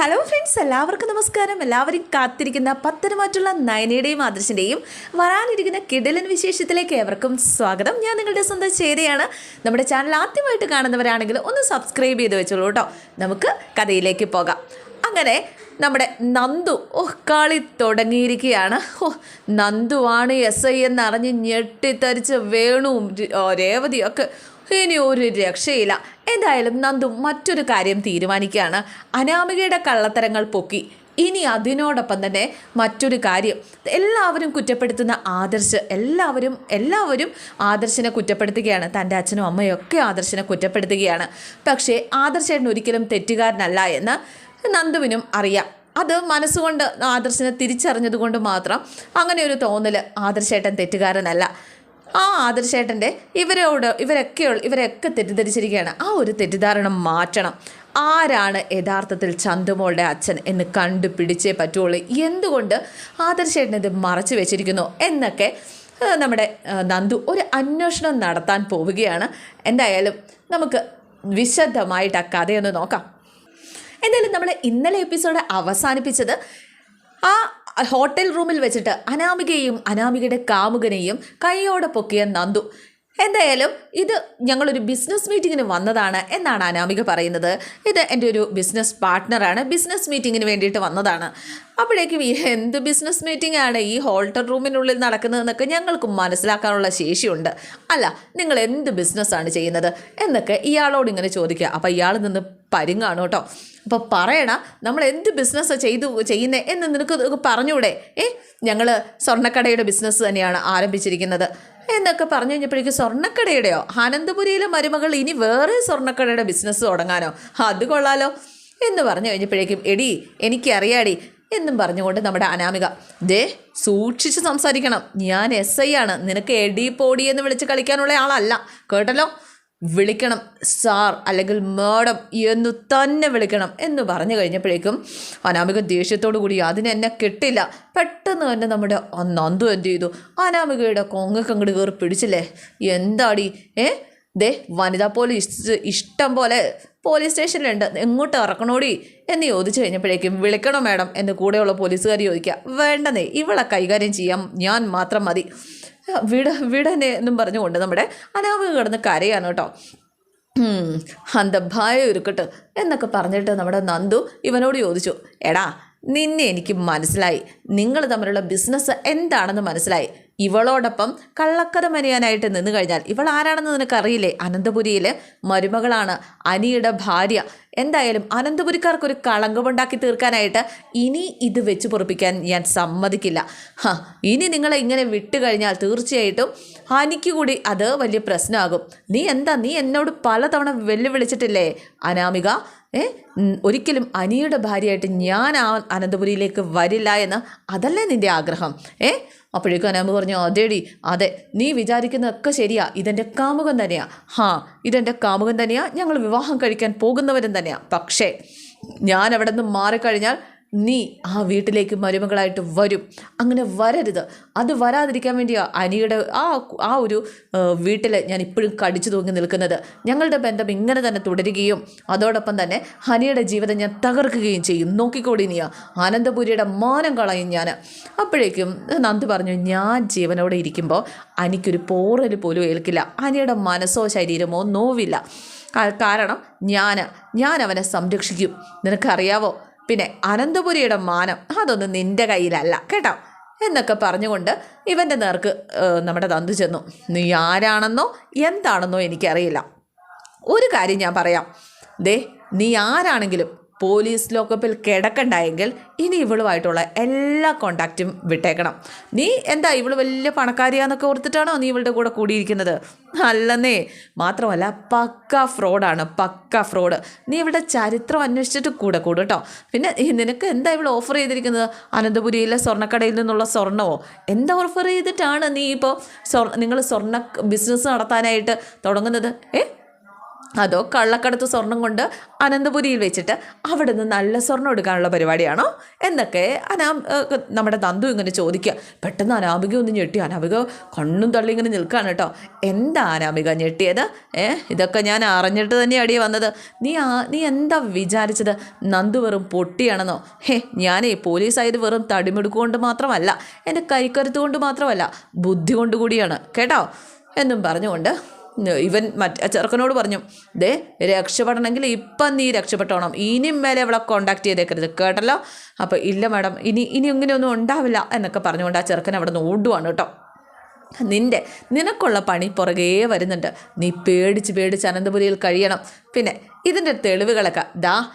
Hello friends എല്ലാവർക്കും നമസ്കാരം. എല്ലാവരും കാത്തിരിക്കുന്ന പത്തനമാറ്റുള്ള നയനയുടെയും ആദർശിന്റെയും വരാനിരിക്കുന്ന കിടലൻ വിശേഷത്തിലേക്ക് ഏവർക്കും സ്വാഗതം. ഞാൻ നിങ്ങളുടെ സ്വന്തം ചേരയാണ് നമ്മുടെ ചാനൽ ആദ്യമായിട്ട് കാണുന്നവരാണെങ്കിൽ ഒന്ന് സബ്സ്ക്രൈബ് ചെയ്ത് വെച്ചോളൂ കേട്ടോ. നമുക്ക് കഥയിലേക്ക് പോകാം. അങ്ങനെ നമ്മുടെ നന്ദു ഓഹ് കളി തുടങ്ങിയിരിക്കുകയാണ്. ഓ നന്ദുവാണ് എസ് ഐ എന്നറിഞ്ഞ് ഞെട്ടിത്തരിച്ച് വേണുവും രേവതിയൊക്കെ ഇനി ഒരു രക്ഷയില്ല. എന്തായാലും നന്ദു മറ്റൊരു കാര്യം തീരുമാനിക്കുകയാണ്. അനാമികയുടെ കള്ളത്തരങ്ങൾ പൊക്കി. ഇനി അതിനോടൊപ്പം തന്നെ മറ്റൊരു കാര്യം. എല്ലാവരും കുറ്റപ്പെടുത്തുന്ന ആദർശ് എല്ലാവരും എല്ലാവരും ആദർശിനെ കുറ്റപ്പെടുത്തുകയാണ്. തന്റെ അച്ഛനും അമ്മയും ഒക്കെ ആദർശിനെ കുറ്റപ്പെടുത്തുകയാണ്. പക്ഷേ ആദർശേട്ടൻ ഒരിക്കലും തെറ്റുകാരനല്ല എന്ന് നന്ദുവിനും അറിയാം. അത് മനസ്സുകൊണ്ട് ആദർശിനെ തിരിച്ചറിഞ്ഞതുകൊണ്ട് മാത്രം അങ്ങനെ ഒരു തോന്നൽ ആദർശേട്ടൻ തെറ്റുകാരനല്ല. ആ ആദർശേട്ടന്റെ ഇവരോട് ഇവരൊക്കെ ഇവരൊക്കെ തെറ്റിദ്ധരിച്ചിരിക്കുകയാണ്. ആ ഒരു തെറ്റിദ്ധാരണ മാറ്റണം. ആരാണ് യഥാർത്ഥത്തിൽ ചന്തുമോളുടെ അച്ഛൻ എന്ന് കണ്ടുപിടിച്ചേ പറ്റുള്ളൂ. എന്തുകൊണ്ട് ആദർശേട്ടൻ ഇത് മറച്ചു വെച്ചിരിക്കുന്നു എന്നൊക്കെ നമ്മുടെ നന്ദു ഒരു അന്വേഷണം നടത്താൻ പോവുകയാണ്. എന്തായാലും നമുക്ക് വിശദമായിട്ട് ആ കഥയൊന്ന് നോക്കാം. എന്തായാലും നമ്മൾ ഇന്നലെ എപ്പിസോഡ് അവസാനിപ്പിച്ചത് ആ ഹോട്ടൽ റൂമിൽ വെച്ചിട്ട് അനാമികയെയും അനാമികയുടെ കാമുകനെയും കൈയോടെ പൊക്കിയ നന്ദു. എന്തായാലും ഇത് ഞങ്ങളൊരു ബിസിനസ് മീറ്റിങ്ങിന് വന്നതാണ് എന്നാണ് അനാമിക പറയുന്നത്. ഇത് എന്റെ ഒരു ബിസിനസ് പാർട്ട്ണറാണ്. ബിസിനസ് മീറ്റിങ്ങിന് വേണ്ടിയിട്ട് വന്നതാണ്. അപ്പോഴേക്കും ഈ എന്ത് ബിസിനസ് മീറ്റിംഗ് ആണ് ഈ ഹോൾട്ടർ റൂമിനുള്ളിൽ നടക്കുന്നതെന്നൊക്കെ ഞങ്ങൾക്ക് മനസ്സിലാക്കാനുള്ള ശേഷിയുണ്ട്. അല്ല നിങ്ങൾ എന്ത് ബിസിനസ്സാണ് ചെയ്യുന്നത് എന്നൊക്കെ ഇയാളോട് ഇങ്ങനെ ചോദിക്കുക. അപ്പോൾ ഇയാൾ നിന്ന് പരിങ്ങാണ് കേട്ടോ. അപ്പോൾ പറയണ നമ്മൾ എന്ത് ബിസിനസ് ചെയ്തു ചെയ്യുന്നത് എന്ന് നിനക്ക് പറഞ്ഞൂടെ? ഏ ഞങ്ങൾ സ്വർണക്കടയുടെ ബിസിനസ് തന്നെയാണ് ആരംഭിച്ചിരിക്കുന്നത്. എന്നൊക്കെ പറഞ്ഞു കഴിഞ്ഞപ്പോഴേക്കും സ്വർണക്കടയുടെയോ? അനന്തപുരിയിലെ മരുമകൾ ഇനി വേറെ സ്വർണക്കടയുടെ ബിസിനസ് തുടങ്ങാനോ? അത് കൊള്ളാലോ. എന്ന് പറഞ്ഞു കഴിഞ്ഞപ്പോഴേക്കും എടി എനിക്കറിയാടി എന്നും പറഞ്ഞുകൊണ്ട് നമ്മുടെ അനാമിക ദേ സൂക്ഷിച്ച് സംസാരിക്കണം. ഞാൻ എസ് ഐ ആണ് നിനക്ക് എടി പോടി എന്ന് വിളിച്ച് കളിക്കാനുള്ള ആളല്ല. കേട്ടല്ലോ? വിളിക്കണം സാർ അല്ലെങ്കിൽ മേഡം എന്ന് തന്നെ വിളിക്കണം എന്ന് പറഞ്ഞു കഴിഞ്ഞപ്പോഴേക്കും അനാമിക ദേഷ്യത്തോടു കൂടി അതിനെന്നെ കിട്ടില്ല. പെട്ടെന്ന് തന്നെ നമ്മുടെ നന്ദു എന്ത് ചെയ്തു? അനാമികയുടെ കൊങ്ങക്കങ്ങട് കയറി പിടിച്ചില്ലേ? എന്താടി? ഏ? ദേ വനിതാ പോലീസ് ഇഷ്ടം പോലെ പോലീസ് സ്റ്റേഷനിലുണ്ട്. എങ്ങോട്ട് ഇറക്കണോടി? എന്ന് ചോദിച്ചു കഴിഞ്ഞപ്പോഴേക്കും വിളിക്കണോ മാഡം? എന്ന് കൂടെയുള്ള പോലീസുകാർ ചോദിക്കുക. വേണ്ടെന്നേ ഇവളെ കൈകാര്യം ചെയ്യാം. ഞാൻ മാത്രം മതി. വിട വിടനെ എന്നും പറഞ്ഞുകൊണ്ട് നമ്മുടെ അനാമിക കിടന്ന് കരയാണ് കേട്ടോ. അന്ത ഉരുക്കട്ട് എന്നൊക്കെ പറഞ്ഞിട്ട് നമ്മുടെ നന്ദു ഇവനോട് ചോദിച്ചു എടാ നിന്നെ എനിക്ക് മനസ്സിലായി. നിങ്ങൾ തമ്മിലുള്ള ബിസിനസ് എന്താണെന്ന് മനസ്സിലായി. ഇവളോടൊപ്പം കള്ളക്കഥ മനിയാനായിട്ട് നിന്ന് കഴിഞ്ഞാൽ ഇവൾ ആരാണെന്ന് നിനക്കറിയില്ലേ? അനന്തപുരിയിലെ മരുമകളാണ് അനിയുടെ ഭാര്യ. എന്തായാലും അനന്തപുരിക്കാർക്ക് ഒരു കളങ്കമുണ്ടാക്കി തീർക്കാനായിട്ട് ഇനി ഇത് വെച്ച് പൊറപ്പിക്കാൻ ഞാൻ സമ്മതിക്കില്ല. ഹ ഇനി നിങ്ങളെ ഇങ്ങനെ വിട്ടു കഴിഞ്ഞാൽ തീർച്ചയായിട്ടും അനിക്ക് കൂടി അത് വലിയ പ്രശ്നമാകും നീ എന്താ നീ എന്നോട് പലതവണ വെല്ലുവിളിച്ചിട്ടില്ലേ? അനാമിക ഏ ഒരിക്കലും അനിയുടെ ഭാര്യയായിട്ട് ഞാൻ ആ അനന്തപുരിയിലേക്ക് വരില്ല എന്ന് അതല്ലേ നിന്റെ ആഗ്രഹം? ഏ അപ്പോഴേക്കും അനാമ പറഞ്ഞു അതേടി അതെ നീ വിചാരിക്കുന്നതൊക്കെ ശരിയാ ഇതെന്റെ കാമുകൻ തന്നെയാ. ഹാ ഇതെന്റെ കാമുകൻ തന്നെയാ ഞങ്ങൾ വിവാഹം കഴിക്കാൻ പോകുന്നവരും തന്നെയാ. പക്ഷേ ഞാൻ അവിടെ നിന്ന് മാറിക്കഴിഞ്ഞാൽ നീ ആ വീട്ടിലേക്ക് മരുമകളായിട്ട് വരും. അങ്ങനെ വരരുത്. അത് വരാതിരിക്കാൻ വേണ്ടിയാ അനിയുടെ ആ ആ ഒരു വീട്ടിൽ ഞാൻ ഇപ്പോഴും കടിച്ചു തൂങ്ങി നിൽക്കുന്നത്. ഞങ്ങളുടെ ബന്ധം ഇങ്ങനെ തന്നെ തുടരുകയും അതോടൊപ്പം തന്നെ ഹനിയുടെ ജീവിതം ഞാൻ തകർക്കുകയും ചെയ്യും. നോക്കിക്കോടി നീയാ ആനന്ദപുരിയുടെ മാനം കളയും ഞാൻ അപ്പോഴേക്കും നന്ദി പറഞ്ഞു ഞാൻ ജീവനോടെ ഇരിക്കുമ്പോൾ അനിക്കൊരു പോറൽ പോലും ഏൽക്കില്ല. അനിയുടെ മനസ്സോ ശരീരമോ നോവില്ല. കാരണം ഞാൻ ഞാൻ അവനെ സംരക്ഷിക്കും. നിനക്കറിയാവോ പിന്നെ അനന്തപുരിയുടെ മാനം അതൊന്നും നിന്റെ കയ്യിലല്ല കേട്ടോ? എന്നൊക്കെ പറഞ്ഞുകൊണ്ട് ഇവന്റെ നേർക്ക് നമ്മുടെ തന്തു ചെന്നു. നീ ആരാണെന്നോ എന്താണെന്നോ എനിക്കറിയില്ല. ഒരു കാര്യം ഞാൻ പറയാം. ദേ നീ ആരാണെങ്കിലും പോലീസ് ലോക്കപ്പിൽ കിടക്കണ്ടായെങ്കിൽ ഇനി ഇവളുമായിട്ടുള്ള എല്ലാ കോണ്ടാക്റ്റും വിട്ടേക്കണം. നീ എന്താ ഇവൾ വലിയ പണക്കാരിയാന്നൊക്കെ ഓർത്തിട്ടാണോ നീ ഇവളുടെ കൂടെ കൂടിയിരിക്കുന്നത്? അല്ലെന്നേ മാത്രമല്ല പക്ക ഫ്രോഡാണ് പക്ക ഫ്രോഡ്. നീ ഇവളുടെ ചരിത്രം അന്വേഷിച്ചിട്ട് കൂടെ കൂടും കേട്ടോ പിന്നെ നിനക്ക് എന്താ ഇവൾ ഓഫർ ചെയ്തിരിക്കുന്നത്? അനന്തപുരിയിലെ സ്വർണക്കടയിൽ നിന്നുള്ള സ്വർണമോ എന്താ ഓഫർ ചെയ്തിട്ടാണ് നീ ഇപ്പോൾ സ്വർ നിങ്ങൾ സ്വർണ ബിസിനസ് നടത്താനായിട്ട് തുടങ്ങുന്നത്? ഏ? അതോ കള്ളക്കടത്ത് സ്വർണം കൊണ്ട് അനന്തപുരിയിൽ വെച്ചിട്ട് അവിടെ നിന്ന് നല്ല സ്വർണം എടുക്കാനുള്ള പരിപാടിയാണോ? എന്നൊക്കെ അനാം നമ്മുടെ നന്ദു ഇങ്ങനെ ചോദിക്കുക. പെട്ടെന്ന് അനാമിക ഒന്ന് ഞെട്ടി. അനാമിക കണ്ണും തള്ളി ഇങ്ങനെ നിൽക്കുകയാണ് കേട്ടോ. എന്താ അനാമിക ഞെട്ടിയത്? ഏ ഇതൊക്കെ ഞാൻ അറിഞ്ഞിട്ട് തന്നെ അടിയെ വന്നത്. നീ ആ നീ എന്താ വിചാരിച്ചത്? നന്ദു വെറും പൊട്ടിയാണെന്നോ? ഹേ ഞാനേ പോലീസായത് വെറും തടിമെടുക്കൊണ്ട് മാത്രമല്ല എന്റെ കൈക്കരുത്ത് കൊണ്ട് മാത്രമല്ല ബുദ്ധി കൊണ്ട് കൂടിയാണ്. കേട്ടോ? എന്നും പറഞ്ഞുകൊണ്ട് ഇവൻ മറ്റ് ചെറുക്കനോട് പറഞ്ഞു ദേ രക്ഷപ്പെടണമെങ്കിൽ ഇപ്പം നീ രക്ഷപ്പെട്ടോണം. ഇനിയും മേലെ ഇവളെ കോണ്ടാക്ട് ചെയ്തേക്കരുത്. കേട്ടല്ലോ? അപ്പോൾ ഇല്ല മാഡം ഇനി ഇനി ഇങ്ങനെയൊന്നും ഉണ്ടാവില്ല എന്നൊക്കെ പറഞ്ഞുകൊണ്ട് ആ ചെറുക്കൻ അവിടെ നിന്ന് ഓടുവാണ് കേട്ടോ. നിന്റെ നിനക്കുള്ള പണി പുറകേ വരുന്നുണ്ട്. നീ പേടിച്ച് പേടിച്ച് അനന്തപുരിയിൽ കഴിയണം. പിന്നെ ഇതിന്റെ തെളിവുകളൊക്കെ ദാ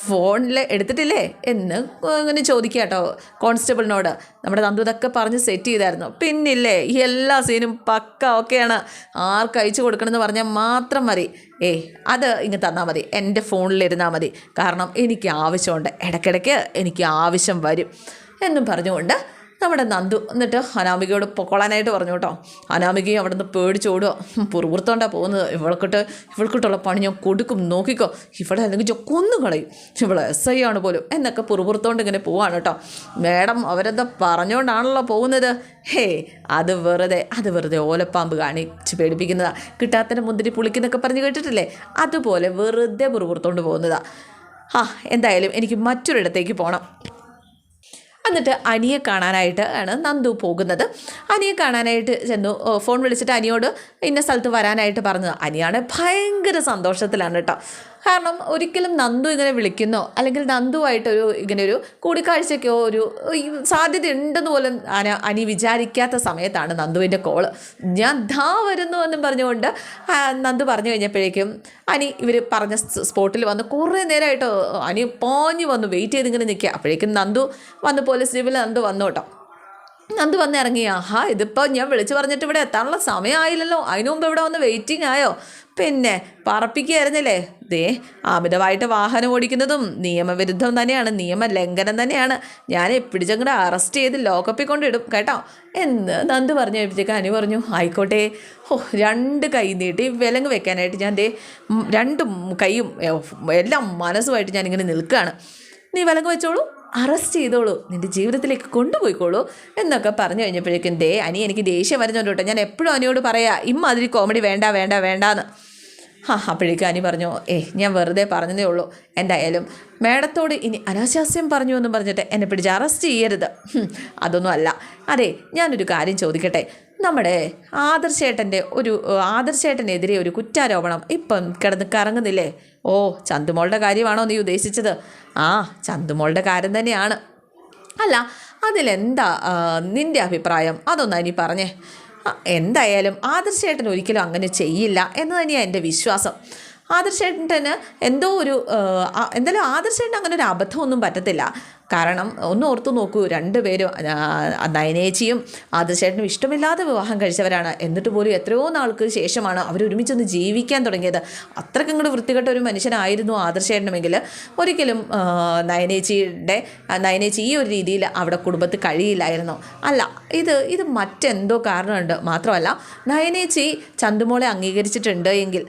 ഫോണിൽ എടുത്തിട്ടില്ലേ? എന്ന് ഇങ്ങനെ ചോദിക്കുക കേട്ടോ കോൺസ്റ്റബിളിനോട്. നമ്മുടെ നന്ദു ഇതൊക്കെ പറഞ്ഞ് സെറ്റ് ചെയ്തായിരുന്നു. പിന്നില്ലേ ഈ എല്ലാ സീനും പക്ക ഓക്കെയാണ് ആർക്ക് അയച്ചു കൊടുക്കണമെന്ന് പറഞ്ഞാൽ മാത്രം മതി. ഏയ് അത് ഇങ്ങ് തന്നാൽ മതി. എന്റെ ഫോണിലിരുന്നാൽ മതി. കാരണം എനിക്ക് ആവശ്യമുണ്ട്. ഇടയ്ക്കിടയ്ക്ക് എനിക്ക് ആവശ്യം വരും. എന്നും പറഞ്ഞുകൊണ്ട് നമ്മുടെ നന്ദു എന്നിട്ട് അനാമികയോട് പൊക്കോളാനായിട്ട് പറഞ്ഞു കേട്ടോ. അനാമികയും അവിടെ നിന്ന് പേടിച്ചോടുക പുറപുറത്തോണ്ടാണ് പോകുന്നത്. ഇവൾക്കിട്ട് ഇവൾക്കിട്ടുള്ള പണി ഞാൻ കൊടുക്കും. നോക്കിക്കോ. ഇവിടെ അല്ലെങ്കിൽ ചൊക്കൊന്നും കൊന്നു കളയും. ഇവളെ എസ് ഐ ആണ് പോലും. എന്നൊക്കെ പുറപുറത്തോണ്ട് ഇങ്ങനെ പോവാണ് കേട്ടോ. മേഡം അവരെന്താ പറഞ്ഞുകൊണ്ടാണല്ലോ പോകുന്നത്. ഹേ അത് വെറുതെ അത് വെറുതെ ഓലപ്പാമ്പ് കാണിച്ച് പേടിപ്പിക്കുന്നതാ. കിട്ടാത്തതിന്റെ മുന്തിരി പുളിക്കുന്നൊക്കെ പറഞ്ഞ് കേട്ടിട്ടില്ലേ? അതുപോലെ വെറുതെ പുറപുറത്തോണ്ട് പോകുന്നതാ. ആ എന്തായാലും എനിക്ക് മറ്റൊരിടത്തേക്ക് പോകണം എന്നിട്ട് അനിയെ കാണാനായിട്ട് ആണ് നന്ദു പോകുന്നത്. അനിയെ കാണാനായിട്ട് ചെന്നു. ഫോൺ വിളിച്ചിട്ട് അനിയോട് ഇന്ന സ്ഥലത്ത് വരാനായിട്ട് പറഞ്ഞത്. അനിയാണ് ഭയങ്കര സന്തോഷത്തിലാണ് കേട്ടോ. കാരണം ഒരിക്കലും നന്ദു ഇങ്ങനെ വിളിക്കുന്നോ അല്ലെങ്കിൽ നന്ദുവായിട്ടൊരു ഇങ്ങനെ ഒരു കൂടിക്കാഴ്ചയ്ക്കോ ഒരു സാധ്യത ഉണ്ടെന്ന് പോലും അന അനി വിചാരിക്കാത്ത സമയത്താണ് നന്ദുവിന്റെ കോൾ. ഞാൻ ധാ വരുന്നു എന്നും പറഞ്ഞുകൊണ്ട് നന്ദു പറഞ്ഞു കഴിഞ്ഞപ്പോഴേക്കും അനി ഇവർ പറഞ്ഞ സ്പോട്ടിൽ വന്ന് കുറേ നേരമായിട്ട് അനി പോഞ്ഞു വന്നു വെയിറ്റ് ചെയ്ത് ഇങ്ങനെ നിൽക്കുക. അപ്പോഴേക്കും നന്ദു വന്ന് പോലീസ് ജീപ്പിൽ നന്ദു വന്നു കേട്ടോ. നന്ദു വന്ന് ഇറങ്ങി ആഹാ ഇതിപ്പോൾ ഞാൻ വിളിച്ചു പറഞ്ഞിട്ട് ഇവിടെ എത്താനുള്ള സമയമായില്ലല്ലോ അതിനു മുമ്പ് ഇവിടെ വന്ന് വെയിറ്റിംഗ് ആയോ? പിന്നെ പറപ്പിക്കുകയായിരുന്നില്ലേ? ദേ അമിതമായിട്ട് വാഹനം ഓടിക്കുന്നതും നിയമവിരുദ്ധം തന്നെയാണ് നിയമലംഘനം തന്നെയാണ്. ഞാൻ പിടിച്ചങ്ങടെ അറസ്റ്റ് ചെയ്ത് ലോക്കപ്പിൽ കൊണ്ടിടും കേട്ടോ? എന്ന് നന്ദ് പറഞ്ഞു കഴിപ്പിച്ചേക്ക് അനു പറഞ്ഞു ആയിക്കോട്ടെ. ഓ രണ്ട് കൈ നീട്ടി വിലങ്ങ് വെക്കാനായിട്ട് ഞാൻ ദേ രണ്ട് കൈയും എല്ലാം മനസ്സുമായിട്ട് ഞാനിങ്ങനെ നിൽക്കുകയാണ്. നീ വിലങ്ങ് വെച്ചോളൂ. അറസ്റ്റ് ചെയ്തോളൂ നിന്റെ ജീവിതത്തിലേക്ക് കൊണ്ടുപോയിക്കോളൂ എന്നൊക്കെ പറഞ്ഞു കഴിഞ്ഞപ്പോഴേക്കും ദേ അനി എനിക്ക് ദേഷ്യം വരുന്നുണ്ട് കേട്ടോ. ഞാൻ എപ്പോഴും അനിയോട് പറയാ ഇമ്മാതിരി കോമഡി വേണ്ട വേണ്ട വേണ്ടാന്ന്. ആ അപ്പോഴേക്കും അനി പറഞ്ഞു ഏ ഞാൻ വെറുതെ പറഞ്ഞതേ ഉള്ളൂ എന്തായാലും. മേഡത്തോട് ഇനി അനാശാസ്യം പറഞ്ഞു എന്ന് പറഞ്ഞിട്ട് എന്നെ പിടിച്ച് അറസ്റ്റ് ചെയ്യരുത്. അതൊന്നും അല്ല. അതെ ഞാനൊരു കാര്യം ചോദിക്കട്ടെ. നമ്മുടെ ആദർശേട്ടന്റെ ഒരു ആദർശേട്ടനെതിരെ ഒരു കുറ്റാരോപണം ഇപ്പം കിടന്ന് കറങ്ങുന്നില്ലേ? ഓ ചന്തുമോളുടെ കാര്യമാണോ നീ ഉദ്ദേശിച്ചത്? ആ ചന്തുമോളുടെ കാര്യം തന്നെയാണ്. അല്ല അതിലെന്താ നിന്റെ അഭിപ്രായം? അതൊന്നാ ഇനി പറഞ്ഞേ. എന്തായാലും ആദർശേട്ടൻ ഒരിക്കലും അങ്ങനെ ചെയ്യില്ല എന്ന് തന്നെയാണ് എന്റെ വിശ്വാസം. ആദർശേട്ടന് എന്തോ ഒരു എന്തായാലും ആദർശേട്ടൻ അങ്ങനെ ഒരു അബദ്ധമൊന്നും പറ്റത്തില്ല. കാരണം ഒന്ന് ഓർത്തു നോക്കൂ രണ്ടുപേരും നയനേച്ചിയും ആദർശേട്ടനും ഇഷ്ടമില്ലാതെ വിവാഹം കഴിച്ചവരാണ്. എന്നിട്ട് പോലും എത്രയോ നാൾക്ക് ശേഷമാണ് അവർ ഒരുമിച്ചൊന്ന് ജീവിക്കാൻ തുടങ്ങിയത്. അത്രയ്ക്കും ഇങ്ങോട്ട് വൃത്തികെട്ട ഒരു മനുഷ്യനായിരുന്നു ആദർശേട്ടനുമെങ്കിൽ ഒരിക്കലും നയനേച്ചിയുടെ നയനേച്ചി ഈ ഒരു രീതിയിൽ അവിടെ കുടുംബത്തിൽ കഴിയില്ലായിരുന്നു. അല്ല ഇത് ഇത് മറ്റെന്തോ കാരണമുണ്ട്. മാത്രമല്ല നയനേച്ചി ചന്തുമോളെ അംഗീകരിച്ചിട്ടുണ്ട് എങ്കിൽ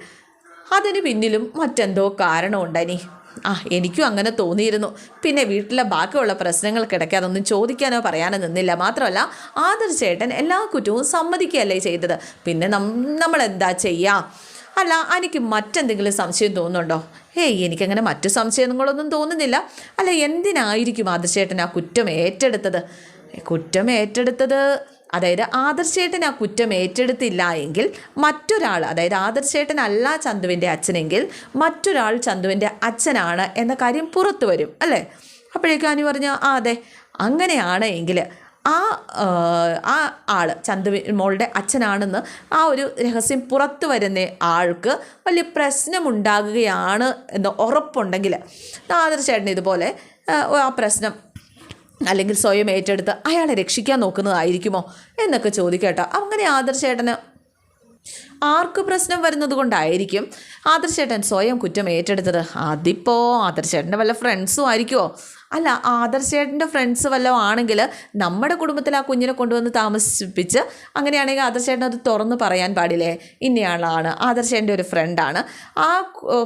അതിന് പിന്നിലും മറ്റെന്തോ കാരണമുണ്ടനി. ആ എനിക്കും അങ്ങനെ തോന്നിയിരുന്നു. പിന്നെ വീട്ടിലെ ബാക്കിയുള്ള പ്രശ്നങ്ങൾക്കിടയ്ക്ക് അതൊന്നും ചോദിക്കാനോ പറയാനോ നിന്നില്ല. മാത്രമല്ല ആദർശേട്ടൻ എല്ലാ കുറ്റവും സമ്മതിക്കുകയല്ലേ ചെയ്തത്. പിന്നെ നമ്മൾ എന്താ ചെയ്യുക അല്ല എനിക്ക് മറ്റെന്തെങ്കിലും സംശയം തോന്നുന്നുണ്ടോ? ഏയ് എനിക്കങ്ങനെ മറ്റു സംശയങ്ങളൊന്നും തോന്നുന്നില്ല. അല്ല എന്തിനായിരിക്കും ആദർശേട്ടൻ ആ കുറ്റം ഏറ്റെടുത്തത്? കുറ്റം ഏറ്റെടുത്തത് അതായത് ആദർശേട്ടൻ ആ കുറ്റം ഏറ്റെടുത്തില്ല എങ്കിൽ മറ്റൊരാൾ അതായത് ആദർശേട്ടൻ അല്ല ചന്തുവിന്റെ അച്ഛനെങ്കിൽ മറ്റൊരാൾ ചന്തുവിന്റെ അച്ഛനാണ് എന്ന കാര്യം പുറത്തു വരും അല്ലേ? അപ്പോഴേക്കും അനു പറഞ്ഞു ആ അതെ അങ്ങനെയാണ് എങ്കിൽ ആ ആ, ആൾ ചന്തു മോളുടെ അച്ഛനാണെന്ന് ആ ഒരു രഹസ്യം പുറത്തു വരുന്ന ആൾക്ക് വലിയ പ്രശ്നമുണ്ടാകുകയാണ് എന്ന് ഉറപ്പുണ്ടെങ്കിൽ ആദർശേട്ടൻ ഇതുപോലെ ആ പ്രശ്നം അല്ലെങ്കിൽ സ്വയം ഏറ്റെടുത്ത് അയാളെ രക്ഷിക്കാൻ നോക്കുന്നതായിരിക്കുമോ എന്നൊക്കെ ചോദിക്കട്ടോ. അങ്ങനെ ആദർശേട്ടന് ആർക്ക് പ്രശ്നം വരുന്നത് കൊണ്ടായിരിക്കും ആദർശേട്ടൻ സ്വയം കുറ്റം ഏറ്റെടുത്തത്? അതിപ്പോൾ ആദർശേട്ടന്റെ വല്ല ഫ്രണ്ട്സും ആയിരിക്കുമോ അല്ല ആദർശേട്ടന്റെ ഫ്രണ്ട്സ് വല്ലതും ആണെങ്കിൽ നമ്മുടെ കുടുംബത്തിൽ ആ കുഞ്ഞിനെ കൊണ്ടുവന്ന് താമസിപ്പിച്ച് അങ്ങനെയാണെങ്കിൽ ആദർശേട്ടൻ അത് തുറന്ന് പറയാൻ പാടില്ലേ? ഇന്നയാളാണ്. ആദർശേട്ടന്റെ ഒരു ഫ്രണ്ടാണ് ആ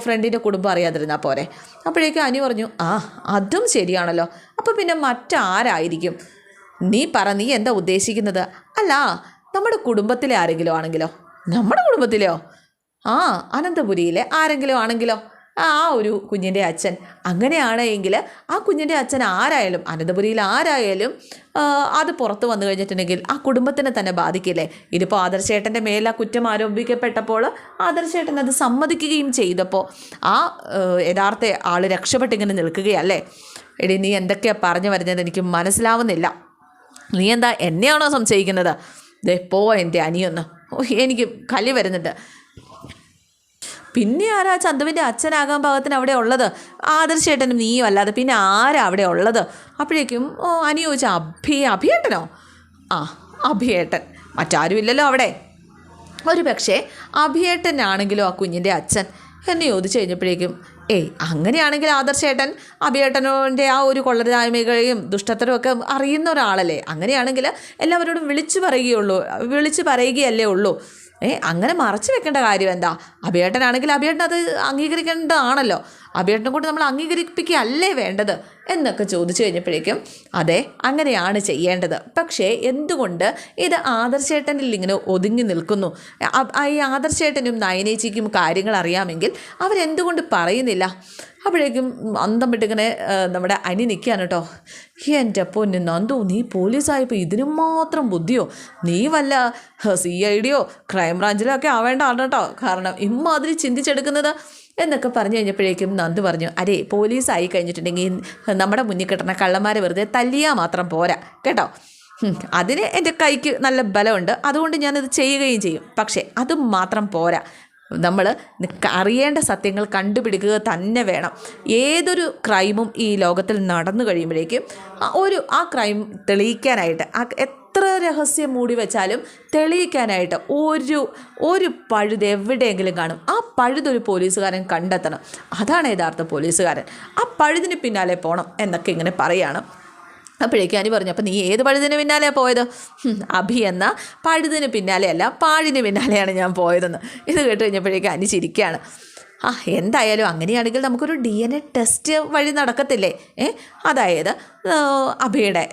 ഫ്രണ്ടിന്റെ കുടുംബം അറിയാതിരുന്നാൽ പോരെ. അപ്പോഴേക്കും അനു പറഞ്ഞു ആ അതും ശരിയാണല്ലോ. അപ്പോൾ പിന്നെ മറ്റാരായിരിക്കും? നീ പറ നീ എന്താ ഉദ്ദേശിക്കുന്നത്? അല്ല നമ്മുടെ കുടുംബത്തിലെ ആരെങ്കിലും ആണെങ്കിലോ? നമ്മുടെ കുടുംബത്തിലെയോ? ആ അനന്തപുരിയിലെ ആരെങ്കിലും ആണെങ്കിലോ? ആ ഒരു കുഞ്ഞിന്റെ അച്ഛൻ. അങ്ങനെയാണ് എങ്കിൽ ആ കുഞ്ഞിന്റെ അച്ഛൻ ആരായാലും അനന്തപുരിയിൽ ആരായാലും അത് പുറത്ത് വന്നു കഴിഞ്ഞിട്ടുണ്ടെങ്കിൽ ആ കുടുംബത്തിനെ തന്നെ ബാധിക്കില്ലേ? ഇതിപ്പോൾ ആദർശേട്ടന്റെ മേൽ ആ കുറ്റം ആരോപിക്കപ്പെട്ടപ്പോൾ ആദർശേട്ടൻ അത് സമ്മതിക്കുകയും ചെയ്തപ്പോൾ ആ യഥാർത്ഥ ആൾ രക്ഷപ്പെട്ടിങ്ങനെ നിൽക്കുകയല്ലേ? എടി നീ എന്തൊക്കെയാണ് പറഞ്ഞു വരുന്നത് എനിക്ക് മനസ്സിലാവുന്നില്ല. നീ എന്താ എന്നെയാണോ സംശയിക്കുന്നത്? ദേ പോ എന്റെ അനിയൊന്ന്. എനിക്ക് കലി വരുന്നുണ്ട്. പിന്നെ ആരാ ചന്തുവിന്റെ അച്ഛനാകാൻ പാകത്തിന് അവിടെ ഉള്ളത്? ആദർശേട്ടനും നീയും അല്ലാതെ പിന്നെ ആരാ അവിടെ ഉള്ളത്? അപ്പോഴേക്കും ഓ അനി ചോദിച്ചാൽ അഭി അഭിയേട്ടനോ? ആ അഭിയേട്ടൻ. മറ്റാരും ഇല്ലല്ലോ അവിടെ. ഒരു പക്ഷേ അഭിയേട്ടനാണെങ്കിലോ ആ കുഞ്ഞിന്റെ അച്ഛൻ? എന്ന് ചോദിച്ചു കഴിഞ്ഞപ്പോഴേക്കും ഏയ് അങ്ങനെയാണെങ്കിൽ ആദർശേട്ടൻ അഭിയേട്ടനോന്റെ ആ ഒരു കൊള്ളരായ്മകളെയും ദുഷ്ടത്തരമൊക്കെ അറിയുന്ന ഒരാളല്ലേ? അങ്ങനെയാണെങ്കിൽ എല്ലാവരോടും വിളിച്ചു പറയുകയുള്ളൂ വിളിച്ചു പറയുകയല്ലേ ഉള്ളൂ. ഏ അങ്ങനെ മറച്ചു വെക്കേണ്ട കാര്യം എന്താ? അഭിയേട്ടനാണെങ്കിൽ അഭിയേട്ടൻ അത് അംഗീകരിക്കേണ്ടതാണല്ലോ. അഭിയേട്ടനെ കൊണ്ട് നമ്മൾ അംഗീകരിപ്പിക്കുകയല്ലേ വേണ്ടത് എന്നൊക്കെ ചോദിച്ചു കഴിഞ്ഞപ്പോഴേക്കും അതെ അങ്ങനെയാണ് ചെയ്യേണ്ടത്. പക്ഷേ എന്തുകൊണ്ട് ഇത് ആദർശേട്ടനിൽ ഇങ്ങനെ ഒതുങ്ങി നിൽക്കുന്നു? ഈ ആദർശേട്ടനും നയനേച്ചിക്കും കാര്യങ്ങൾ അറിയാമെങ്കിൽ അവരെന്തുകൊണ്ട് പറയുന്നില്ല? അപ്പോഴേക്കും അന്തം വിട്ടിങ്ങനെ നമ്മുടെ അനി നിൽക്കുകയാണ് കേട്ടോ. എന്റെ പൊന്നു നന്ദു നീ പോലീസായപ്പോൾ ഇതിനു മാത്രം ബുദ്ധിയോ? നീ വല്ല സി ഐ ഡിയോ ക്രൈംബ്രാഞ്ചിലോ ഒക്കെ ആവേണ്ട കേട്ടോ. കാരണം ഇമ്മാതിരി ചിന്തിച്ചെടുക്കുന്നത് എന്നൊക്കെ പറഞ്ഞു കഴിഞ്ഞപ്പോഴേക്കും നന്ദു പറഞ്ഞു അരേ പോലീസായി കഴിഞ്ഞിട്ടുണ്ടെങ്കിൽ നമ്മുടെ മുന്നിൽ കിട്ടുന്ന കള്ളന്മാരെ വെറുതെ തല്ലിയാൽ മാത്രം പോരാ കേട്ടോ? അതിന് എന്റെ കൈക്ക് നല്ല ബലമുണ്ട് അതുകൊണ്ട് ഞാനത് ചെയ്യുകയും ചെയ്യും. പക്ഷേ അത് മാത്രം പോരാ. നമ്മൾ അറിയേണ്ട സത്യങ്ങൾ കണ്ടുപിടിക്കുക തന്നെ വേണം. ഏതൊരു ക്രൈമും ഈ ലോകത്തിൽ നടന്നു കഴിയുമ്പോഴേക്കും ഒരു ആ ക്രൈം തെളിയിക്കാനായിട്ട് ആ എത്ര രഹസ്യം മൂടി വെച്ചാലും തെളിയിക്കാനായിട്ട് ഒരു ഒരു പഴുത് എവിടെയെങ്കിലും കാണും. ആ പഴുതൊരു പോലീസുകാരൻ കണ്ടെത്തണം. അതാണ് യഥാർത്ഥ പോലീസുകാരൻ. ആ പഴുതിന് പിന്നാലെ പോകണം എന്നൊക്കെ ഇങ്ങനെ പറയാണ്. അപ്പോഴേക്കും അനി പറഞ്ഞു അപ്പം നീ ഏത് പഴുതിന് പിന്നാലെയാണ് പോയത്? അഭി എന്ന പഴുതിന് പിന്നാലെയല്ല പാഴിന് പിന്നാലെയാണ് ഞാൻ പോയതെന്ന്. ഇത് കേട്ട് കഴിഞ്ഞപ്പോഴേക്കും അനി ചിരിക്കുകയാണ് ആ എന്തായാലും അങ്ങനെയാണെങ്കിൽ നമുക്കൊരു ഡി എൻ എ ടെസ്റ്റ് വഴി നടക്കത്തില്ലേ? ഏ അതായത് അഭയുടെ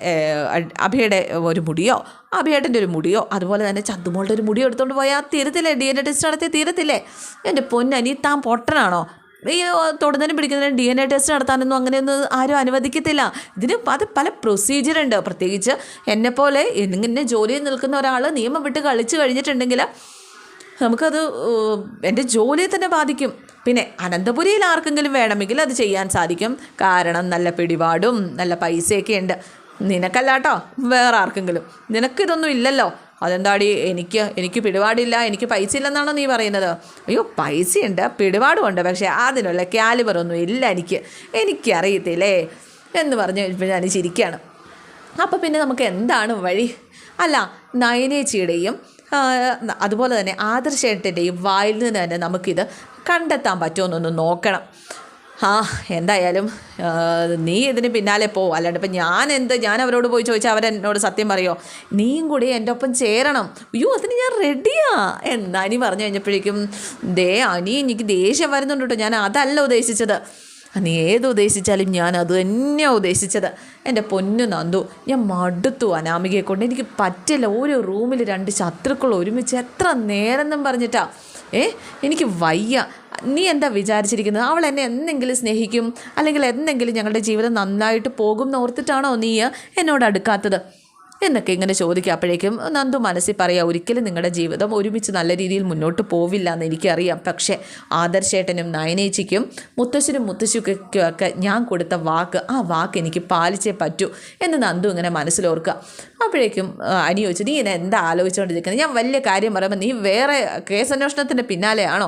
അഭയുടെ ഒരു മുടിയോ അഭയേട്ടന്റെ ഒരു മുടിയോ അതുപോലെ തന്നെ ചന്തുമോളുടെ ഒരു മുടിയോ എടുത്തുകൊണ്ട് പോയാൽ തീരത്തില്ലേ? ഡി എൻ എ ടെസ്റ്റ് നടത്തിയാൽ തീരത്തില്ലേ? എന്റെ പൊന്നനി താൻ പൊട്ടനാണോ? ഈ തൊടുന്നതിനും പിടിക്കുന്നതിനും ഡി എൻ എ ടെസ്റ്റ് നടത്താനൊന്നും അങ്ങനെയൊന്നും ആരും അനുവദിക്കത്തില്ല. ഇതിന് അത് പല പ്രൊസീജിയർ ഉണ്ട്. പ്രത്യേകിച്ച് എന്നെപ്പോലെ ഇങ്ങനെ ജോലിയിൽ നിൽക്കുന്ന ഒരാൾ നിയമം വിട്ട് കളിച്ച് കഴിഞ്ഞിട്ടുണ്ടെങ്കിൽ നമുക്കത് എന്റെ ജോലിയെ തന്നെ ബാധിക്കും. പിന്നെ അനന്തപുരിയിൽ ആർക്കെങ്കിലും വേണമെങ്കിൽ അത് ചെയ്യാൻ സാധിക്കും. കാരണം നല്ല പിടിപാടും നല്ല പൈസയൊക്കെ ഉണ്ട്. നിനക്കല്ലാട്ടോ വേറെ ആർക്കെങ്കിലും. നിനക്കിതൊന്നും ഇല്ലല്ലോ. അതെന്താടി എനിക്ക് എനിക്ക് പിടിപാടില്ല എനിക്ക് പൈസ ഇല്ലെന്നാണോ നീ പറയുന്നത്? അയ്യോ പൈസയുണ്ട് പിടിപാടുമുണ്ട് പക്ഷേ അതിനുള്ള കാലിബറൊന്നും ഇല്ല എനിക്ക്. എനിക്കറിയത്തില്ലേ? എന്ന് പറഞ്ഞ് ഞാൻ ചിരിക്കുകയാണ് അപ്പോൾ പിന്നെ നമുക്ക് എന്താണ് വഴി? അല്ല നയനേച്ചിയുടെയും അതുപോലെ തന്നെ ആദർശേട്ടന്റെയും വായിൽ നിന്ന് തന്നെ നമുക്കിത് കണ്ടെത്താൻ പറ്റുമെന്നൊന്ന് നോക്കണം. ആ എന്തായാലും നീ ഇതിന് പിന്നാലെ പോ. അല്ലാണ്ട് ഇപ്പം ഞാൻ എന്ത് ഞാൻ അവരോട് പോയി ചോദിച്ചാൽ അവരെന്നോട് സത്യം പറയോ? നീയും കൂടി എന്റെ ഒപ്പം ചേരണം. അയ്യോ അതിന് ഞാൻ റെഡിയാ എന്നാ അനി പറഞ്ഞു കഴിഞ്ഞപ്പോഴേക്കും ദേ അനി എനിക്ക് ദേഷ്യം വരുന്നുണ്ട് കേട്ടോ. ഞാൻ അതല്ല ഉദ്ദേശിച്ചത്. നീ ഏത് ഉദ്ദേശിച്ചാലും ഞാൻ അത് തന്നെയാണ് ഉദ്ദേശിച്ചത്. എന്റെ പൊന്നു നന്ദു ഞാൻ മടുത്തു അനാമികയെ കൊണ്ട്. എനിക്ക് പറ്റില്ല ഓരോ റൂമിൽ രണ്ട് ശത്രുക്കൾ ഒരുമിച്ച് എത്ര നേരം എന്നും പറഞ്ഞിട്ടാ. ഏ? എനിക്ക് വയ്യ. നീ എന്താ വിചാരിച്ചിരിക്കുന്നത്? അവൾ എന്നെ എന്തെങ്കിലും സ്നേഹിക്കും അല്ലെങ്കിൽ എന്തെങ്കിലും ഞങ്ങളുടെ ജീവിതം നന്നായിട്ട് പോകും എന്ന് ഓർത്തിട്ടാണോ നീ എന്നോട് അടുക്കാത്തത്? എന്നൊക്കെ ഇങ്ങനെ ചോദിക്കുക അപ്പോഴേക്കും നന്ദു മനസ്സിൽ പറയാം ഒരിക്കലും നിങ്ങളുടെ ജീവിതം ഒരുമിച്ച് നല്ല രീതിയിൽ മുന്നോട്ട് പോവില്ല എന്ന് എനിക്കറിയാം. പക്ഷേ ആദർശേട്ടനും നയനേച്ചിക്കും മുത്തശ്ശനും മുത്തശ്ശിക്കൊക്കെ ഞാൻ കൊടുത്ത വാക്ക് ആ വാക്ക് എനിക്ക് പാലിച്ചേ പറ്റൂ എന്ന് നന്ദു ഇങ്ങനെ മനസ്സിലോർക്കുക അപ്പോഴേക്കും അനി ചോദിച്ചു നീ എന്നെ എന്താ ആലോചിച്ചുകൊണ്ടിരിക്കുന്നത് ഞാൻ വലിയ കാര്യം പറയുമ്പോൾ നീ വേറെ കേസന്വേഷണത്തിന്റെ പിന്നാലെയാണോ?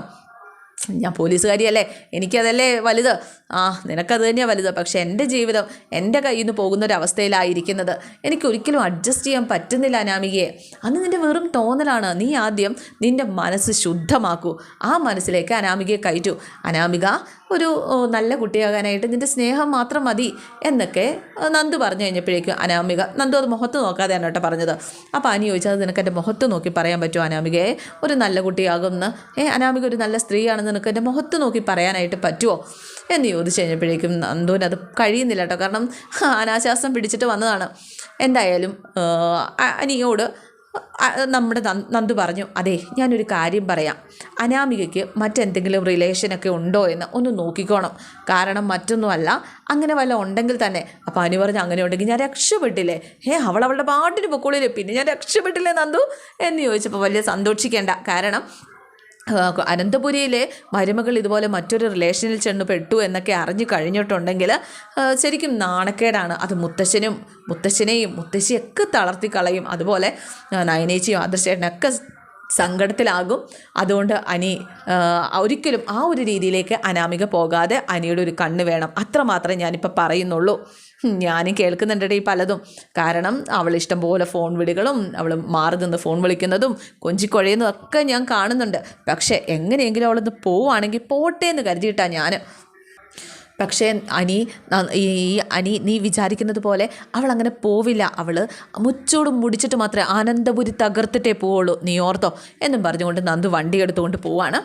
ഞാൻ പോലീസുകാരിയല്ലേ? എനിക്കതല്ലേ വലുത്? ആ നിനക്കത് തന്നെയാണ് വലുത്. പക്ഷേ എന്റെ ജീവിതം എന്റെ കയ്യിൽ നിന്ന് പോകുന്ന ഒരു അവസ്ഥയിലായിരിക്കുന്നത് എനിക്ക് ഒരിക്കലും അഡ്ജസ്റ്റ് ചെയ്യാൻ പറ്റുന്നില്ല അനാമികയെ. അന്ന് നിന്റെ വെറും തോന്നലാണ്. നീ ആദ്യം നിന്റെ മനസ്സ് ശുദ്ധമാക്കൂ. ആ മനസ്സിലേക്ക് അനാമികയെ കയറ്റൂ. അനാമിക ഒരു നല്ല കുട്ടിയാകാനായിട്ട് നിന്റെ സ്നേഹം മാത്രം മതി എന്നൊക്കെ നന്ദ് പറഞ്ഞു കഴിഞ്ഞപ്പോഴേക്കും അനാമിക നന്ദു അത് മുഖത്ത് നോക്കാതെയാണ് കേട്ടോ പറഞ്ഞത്. അപ്പോൾ അനി ചോദിച്ചാൽ അത് നിനക്ക് എന്റെ മുഖത്ത് നോക്കി പറയാൻ പറ്റുമോ അനാമികയെ? ഒരു നല്ല കുട്ടിയാകുമെന്ന് ഏ അനാമിക ഒരു നല്ല സ്ത്രീയാണെന്ന് നിനക്ക് എന്റെ മുഖത്ത് നോക്കി പറയാനായിട്ട് പറ്റുമോ? എന്ന് ചോദിച്ചു കഴിഞ്ഞപ്പോഴേക്കും നന്ദുവിന് അത് കഴിയുന്നില്ല കേട്ടോ. കാരണം അനാശാസം പിടിച്ചിട്ട് വന്നതാണ്. എന്തായാലും അനിയോട് നമ്മുടെ നന്ദ- പറഞ്ഞു അതെ ഞാനൊരു കാര്യം പറയാം. അനാമികയ്ക്ക് മറ്റെന്തെങ്കിലും റിലേഷനൊക്കെ ഉണ്ടോ എന്ന് ഒന്ന് നോക്കിക്കോണം. കാരണം മറ്റൊന്നുമല്ല അങ്ങനെ വല്ല ഉണ്ടെങ്കിൽ തന്നെ. അപ്പോൾ അനു പറഞ്ഞു അങ്ങനെ ഉണ്ടെങ്കിൽ ഞാൻ രക്ഷപ്പെട്ടില്ലേ? ഏ അവൾ അവളുടെ പാട്ടിന് പൊക്കോളില്ലേ? പിന്നെ ഞാൻ രക്ഷപ്പെട്ടില്ലേ നന്ദു? എന്ന് ചോദിച്ചപ്പോൾ വലിയ സന്തോഷിക്കേണ്ട. കാരണം അനന്തപുരിയിലെ മരുമകൾ ഇതുപോലെ മറ്റൊരു റിലേഷനിൽ ചെന്ന് പെട്ടു എന്നൊക്കെ അറിഞ്ഞു കഴിഞ്ഞിട്ടുണ്ടെങ്കിൽ ശരിക്കും നാണക്കേടാണ്. അത് മുത്തശ്ശനും മുത്തശ്ശനെയും മുത്തശ്ശിയൊക്കെ തളർത്തി കളയും. അതുപോലെ നയനേച്ചിയും ആദർശേട്ടനൊക്കെ സങ്കടത്തിലാകും. അതുകൊണ്ട് അനി ഒരിക്കലും ആ ഒരു രീതിയിലേക്ക് അനാമിക പോകാതെ അനിയുടെ ഒരു കണ്ണ് വേണം. അത്രമാത്രമേ ഞാനിപ്പോൾ പറയുന്നുള്ളൂ. ഞാനും കേൾക്കുന്നുണ്ട് ഈ പലതും. കാരണം അവൾ ഇഷ്ടം പോലെ ഫോൺ വിളികളും അവൾ മാറി നിന്ന് ഫോൺ വിളിക്കുന്നതും കൊഞ്ചിക്കൊഴയുന്നതും ഒക്കെ ഞാൻ കാണുന്നുണ്ട്. പക്ഷേ എങ്ങനെയെങ്കിലും അവളൊന്ന് പോവുകയാണെങ്കിൽ പോട്ടെ എന്ന് കരുതിയിട്ടാണ് ഞാൻ പക്ഷേ അനി ഈ അനി നീ വിചാരിക്കുന്നത് പോലെ അവൾ അങ്ങനെ പോവില്ല. അവൾ മുച്ചോടും മുടിച്ചിട്ട് മാത്രമേ ആനന്ദപുരി തകർത്തിട്ടേ പോവുള്ളൂ. നീ ഓർത്തോ? എന്നും പറഞ്ഞുകൊണ്ട് നന്ദു വണ്ടി എടുത്തുകൊണ്ട് പോവാണ്.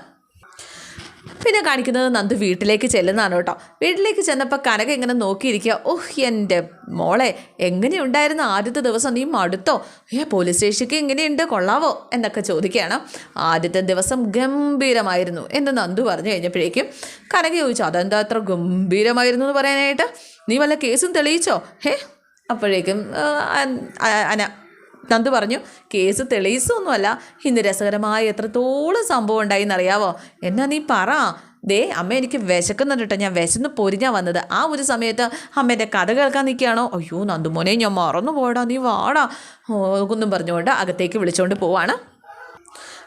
പിന്നെ കാണിക്കുന്നത് നന്ദു വീട്ടിലേക്ക് ചെല്ലുന്നതാണ് കേട്ടോ. വീട്ടിലേക്ക് ചെന്നപ്പോൾ കനക ഇങ്ങനെ നോക്കിയിരിക്കുക ഓഹ് എന്റെ മോളെ എങ്ങനെയുണ്ടായിരുന്നു ആദ്യത്തെ ദിവസം? നീ മടുത്തോ? ഏ പോലീസ് സ്റ്റേഷനിലേക്ക് എങ്ങനെയുണ്ട് കൊള്ളാവോ? എന്നൊക്കെ ചോദിക്കുകയാണ്. ആദ്യത്തെ ദിവസം ഗംഭീരമായിരുന്നു എന്ന് നന്ദു പറഞ്ഞു കഴിഞ്ഞപ്പോഴേക്കും കനക ചോദിച്ചു അതെന്താ അത്ര ഗംഭീരമായിരുന്നു എന്ന് പറയാനായിട്ട്? നീ വല്ല കേസും തെളിയിച്ചോ? ഹേ? അപ്പോഴേക്കും അന നന്ദു പറഞ്ഞു കേസ് തെളിയിച്ചൊന്നുമല്ല. ഇന്ന് രസകരമായ എത്രത്തോളം സംഭവം ഉണ്ടായി എന്നറിയാവോ എന്നാ നീ പറ. ദേ അമ്മ എനിക്ക് വിശക്കുന്നുണ്ട് ഞാൻ വിശന്ന് പൊരിഞ്ഞാ വന്നത്. ആ ഒരു സമയത്ത് അമ്മേന്റെ കഥ കേൾക്കാൻ നിൽക്കുകയാണോ? അയ്യോ നന്ദുമോനെ ഞാൻ മറന്നു പോടാ നീ വാടാ. ഒന്നും പറഞ്ഞുകൊണ്ട് അകത്തേക്ക് വിളിച്ചുകൊണ്ട് പോവാണ്.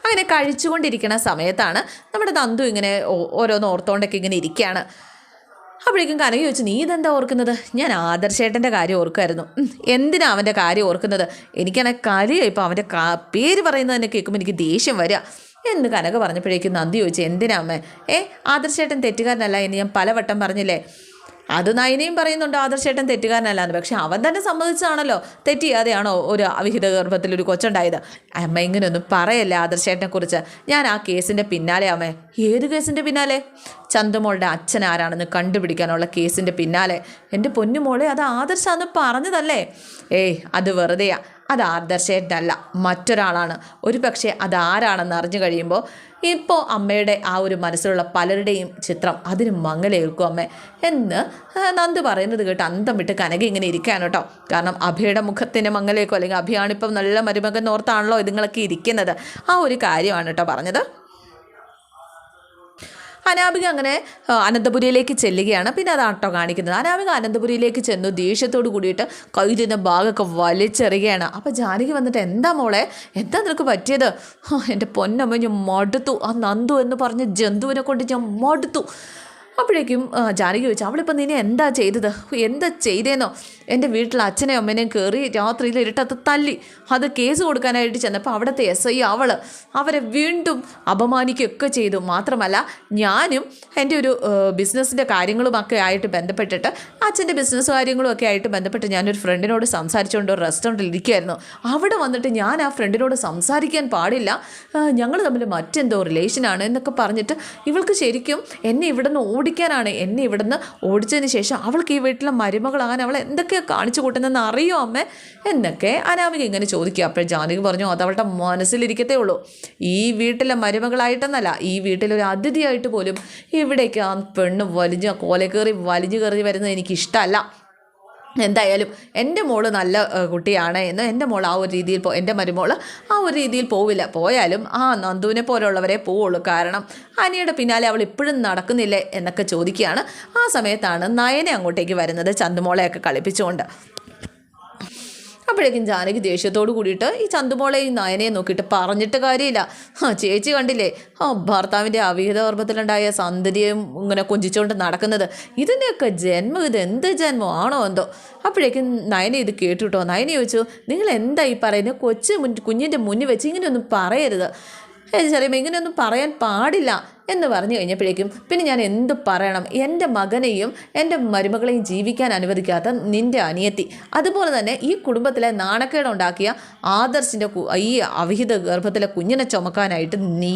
അങ്ങനെ കഴിച്ചുകൊണ്ടിരിക്കുന്ന സമയത്താണ് നമ്മുടെ നന്ദു ഇങ്ങനെ ഓരോന്ന് ഓർത്തോണ്ടൊക്കെ ഇങ്ങനെ ഇരിക്കുകയാണ്. അപ്പോഴേക്കും കനക ചോദിച്ചു നീ ഇതെന്താ ഓർക്കുന്നത്? ഞാൻ ആദർശേട്ടന്റെ കാര്യം ഓർക്കുമായിരുന്നു. എന്തിനാ അവന്റെ കാര്യം ഓർക്കുന്നത്? എനിക്കാണെങ്കിൽ കാര്യം ഇപ്പോൾ അവന്റെ കാ പേര് പറയുന്നത് തന്നെ കേൾക്കുമ്പോൾ എനിക്ക് ദേഷ്യം വരിക. എന്ന് കനക പറഞ്ഞപ്പോഴേക്കും നന്ദി ചോദിച്ചു എന്തിനാ അമ്മേ? ഏ ആദർശേട്ടൻ തെറ്റുകാരനല്ല എന്ന് ഞാൻ പലവട്ടം പറഞ്ഞില്ലേ? അത് നയനയും പറയുന്നുണ്ട് ആദർശേട്ടൻ തെറ്റുകാരനല്ലാന്ന് പക്ഷെ അവൻ തന്നെ സമ്മതിച്ചാണല്ലോ തെറ്റിയാതെയാണോ ഒരു അവിഹിത ഗർഭത്തിൽ ഒരു കൊച്ചുണ്ടായത്? അമ്മ ഇങ്ങനെയൊന്നും പറയല്ലേ ആദർശേട്ടനെക്കുറിച്ച്? ഞാൻ ആ കേസിന്റെ പിന്നാലെ അമ്മേ. ഏത് കേസിന്റെ പിന്നാലെ? ചന്തുമോളുടെ അച്ഛൻ ആരാണെന്ന് കണ്ടുപിടിക്കാനുള്ള കേസിന്റെ പിന്നാലെ. എന്റെ പൊന്നുമോളെ അത് ആദർശാന്ന് പറഞ്ഞതല്ലേ? ഏയ് അത് വെറുതെയാ. അത് ആദർശേട്ടനല്ല മറ്റൊരാളാണ്. ഒരു പക്ഷേ അതാരാണെന്ന് അറിഞ്ഞു കഴിയുമ്പോൾ ഇപ്പോൾ അമ്മയുടെ ആ ഒരു മനസ്സിലുള്ള പലരുടെയും ചിത്രം അതിന് മങ്ങലേൽക്കും അമ്മേ. എന്ന് നന്ദ് പറയുന്നത് കേട്ട് അന്തം വിട്ട് കനക ഇങ്ങനെ ഇരിക്കുകയാണ് കേട്ടോ. കാരണം അഭയുടെ മുഖത്തിന് മങ്ങലേക്കോ അല്ലെങ്കിൽ അഭിയാണിപ്പം നല്ല മരുമകൻ നോർത്താണല്ലോ ഇതുങ്ങളൊക്കെ ഇരിക്കുന്നത്. ആ ഒരു കാര്യമാണ് കേട്ടോ പറഞ്ഞത്. അനാമിക അങ്ങനെ അനന്തപുരിയിലേക്ക് ചെല്ലുകയാണ്. പിന്നെ അത് ആട്ടോ കാണിക്കുന്നത്. അനാമിക അനന്തപുരിയിലേക്ക് ചെന്നു ദേഷ്യത്തോട് കൂടിയിട്ട് കയ്യിലിരുന്ന ഭാഗമൊക്കെ വലിച്ചെറിയുകയാണ്. അപ്പോൾ ജാനകി വന്നിട്ട് എന്താ മോളെ? എന്താ നിനക്ക് പറ്റിയത്? എന്റെ പൊന്നമ്മ ഞാൻ മടുത്തു. ആ നന്ദു എന്ന് പറഞ്ഞ ജന്തുവിനെ കൊണ്ട് ഞാൻ മടുത്തു. അപ്പോഴേക്കും ജാനകി ചോദിച്ചു അവളിപ്പോൾ നിന്നെ എന്താ ചെയ്തത്? എന്താ ചെയ്തേന്നോ? എന്റെ വീട്ടിൽ അച്ഛനെയും അമ്മേനെയും കയറി രാത്രിയിൽ ഇരുട്ടത്ത് തല്ലി. അത് കേസ് കൊടുക്കാനായിട്ട് ചെന്നപ്പോൾ അവിടുത്തെ എസ് ഐ അവൾ അവരെ വീണ്ടും അപമാനിക്കുകയൊക്കെ ചെയ്തു. മാത്രമല്ല ഞാനും എന്റെ ഒരു ബിസിനസ്സിന്റെ കാര്യങ്ങളുമൊക്കെ ആയിട്ട് ബന്ധപ്പെട്ടിട്ട് അച്ഛന്റെ ബിസിനസ് കാര്യങ്ങളുമൊക്കെ ആയിട്ട് ബന്ധപ്പെട്ട് ഞാനൊരു ഫ്രണ്ടിനോട് സംസാരിച്ചുകൊണ്ട് ഒരു റെസ്റ്റോറന്റിൽ ഇരിക്കുമായിരുന്നു അവിടെ വന്നിട്ട് ഞാൻ ആ ഫ്രണ്ടിനോട് സംസാരിക്കാൻ പാടില്ല. ഞങ്ങൾ തമ്മിൽ മറ്റെന്തോ റിലേഷനാണ് എന്നൊക്കെ പറഞ്ഞിട്ട് ഇവൾക്ക് ശരിക്കും എന്നെ ഇവിടുന്ന് ഓടിക്കാനാണ് എന്നെ ഇവിടുന്ന് ഓടിച്ചതിന് ശേഷം അവൾക്ക് ഈ വീട്ടിലെ മരുമകളാകാൻ അവൾ എന്തൊക്കെയാണ് കാണിച്ചു കൂട്ടുന്നതെന്ന് അറിയോ അമ്മ? എന്നൊക്കെ അനാമിക ഇങ്ങനെ ചോദിക്കുക. അപ്പോൾ ജാനകി പറഞ്ഞു അത് അവളുടെ മനസ്സിലിരിക്കത്തേ ഉള്ളൂ. ഈ വീട്ടിലെ മരുമകളായിട്ടെന്നല്ല ഈ വീട്ടിലൊരു അതിഥിയായിട്ട് പോലും ഇവിടേക്ക് ആ പെണ്ണ് വലിഞ്ഞ് കോലെ കയറി വലിഞ്ഞു കയറി വരുന്നത് എനിക്കിഷ്ടമല്ല എന്തായാലും എന്റെ മോൾ നല്ല കുട്ടിയാണ് എന്ന് എന്റെ മോൾ ആ ഒരു രീതിയിൽ പോ എന്റെ മരുമോൾ ആ ഒരു രീതിയിൽ പോവില്ല. പോയാലും ആ നന്ദുവിനെ പോലുള്ളവരെ പോവുള്ളൂ. കാരണം അനിയുടെ പിന്നാലെ അവൾ ഇപ്പോഴും നടക്കുന്നില്ലേ എന്നൊക്കെ ചോദിക്കുകയാണ്. ആ സമയത്താണ് നയനെ അങ്ങോട്ടേക്ക് വരുന്നത് ചന്തുമോളെയൊക്കെ കളിപ്പിച്ചുകൊണ്ട്. അപ്പോഴേക്കും ജാനകി ദേഷ്യത്തോട് കൂടിയിട്ട് ഈ ചന്തുമോളെ ഈ നയനയെ നോക്കിയിട്ട് പറഞ്ഞിട്ട് കാര്യമില്ല. ആ ചേച്ചി കണ്ടില്ലേ? ആ ഭർത്താവിന്റെ അവിഹിത ഗർഭത്തിലുണ്ടായ സന്തതിയും ഇങ്ങനെ കൊഞ്ചിച്ചുകൊണ്ട് നടക്കുന്നത്. ഇതിന്റെയൊക്കെ ജന്മം? ഇത് എന്ത് ജന്മമാണോ എന്തോ? അപ്പോഴേക്കും നയന ഇത് കേട്ടുട്ടോ നയന ചോദിച്ചു നിങ്ങൾ എന്താ ഈ പറയുന്നത് കൊച്ചു മുൻ കുഞ്ഞിന്റെ മുന്നിൽ വെച്ച് ഇങ്ങനെയൊന്നും പറയരുത്. ചെറിയമ്മ ഇങ്ങനെയൊന്നും പറയാൻ പാടില്ല എന്ന് പറഞ്ഞു കഴിഞ്ഞപ്പോഴേക്കും പിന്നെ ഞാൻ എന്ത് പറയണം? എന്റെ മകനെയും എന്റെ മരുമകളെയും ജീവിക്കാൻ അനുവദിക്കാത്ത നിന്റെ അനിയത്തി. അതുപോലെ തന്നെ ഈ കുടുംബത്തിലെ നാണക്കേടുണ്ടാക്കിയ ആദർശിന്റെ ഈ അവിഹിത ഗർഭത്തിലെ കുഞ്ഞിനെ ചുമക്കാനായിട്ട് നീ.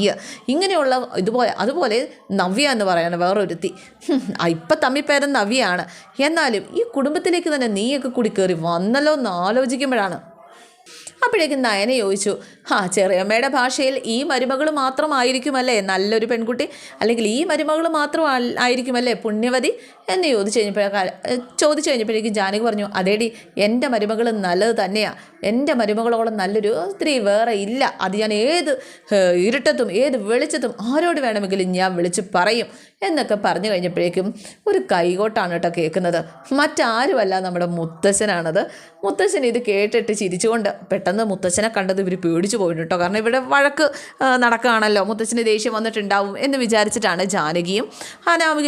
ഇങ്ങനെയുള്ള ഇതുപോലെ അതുപോലെ നവ്യ എന്ന് പറയുന്ന വേറൊരുത്തി. ഇപ്പം തമ്മിപ്പേരൻ നവ്യാണ് എന്നാലും ഈ കുടുംബത്തിലേക്ക് തന്നെ നീയൊക്കെ കൂടി കയറി വന്നല്ലോ എന്ന് ആലോചിക്കുമ്പോഴാണ് അപ്പോഴേക്കും നയന ചോദിച്ചു ആ ചെറിയമ്മയുടെ ഭാഷയിൽ ഈ മരുമകൾ മാത്രമായിരിക്കുമല്ലേ? നല്ലൊരു പെൺകുട്ടി അല്ലെങ്കിൽ ഈ മരുമകൾ മാത്രം ആയിരിക്കുമല്ലേ പുണ്യവതി? എന്ന് ചോദിച്ചു കഴിഞ്ഞപ്പോഴേക്കാൾ ചോദിച്ചു കഴിഞ്ഞപ്പോഴേക്കും ജാനകി പറഞ്ഞു അതേടി എന്റെ മരുമകൾ നല്ലത് തന്നെയാണ് എന്റെ മരുമകളോളം നല്ലൊരു സ്ത്രീ വേറെ ഇല്ല. അത് ഞാൻ ഏത് ഇരുട്ടത്തും ഏത് വെളിച്ചത്തും ആരോട് വേണമെങ്കിലും ഞാൻ വിളിച്ച് പറയും. എന്നൊക്കെ പറഞ്ഞു കഴിഞ്ഞപ്പോഴേക്കും ഒരു കൈകോട്ടാണ് കേട്ടോ കേൾക്കുന്നത്. മറ്റാരുമല്ല നമ്മുടെ മുത്തശ്ശനാണത്. മുത്തശ്ശൻ ഇത് കേട്ടിട്ട് ചിരിച്ചുകൊണ്ട് പെട്ടെന്ന് മുത്തശ്ശനെ കണ്ടത് ഇവർ പേടിച്ചു പോയി കേട്ടോ. കാരണം ഇവിടെ വഴക്ക് നടക്കുകയാണല്ലോ. മുത്തശ്ശന് ദേഷ്യം വന്നിട്ടുണ്ടാവും എന്ന് വിചാരിച്ചിട്ടാണ് ജാനകിയും അനാമിക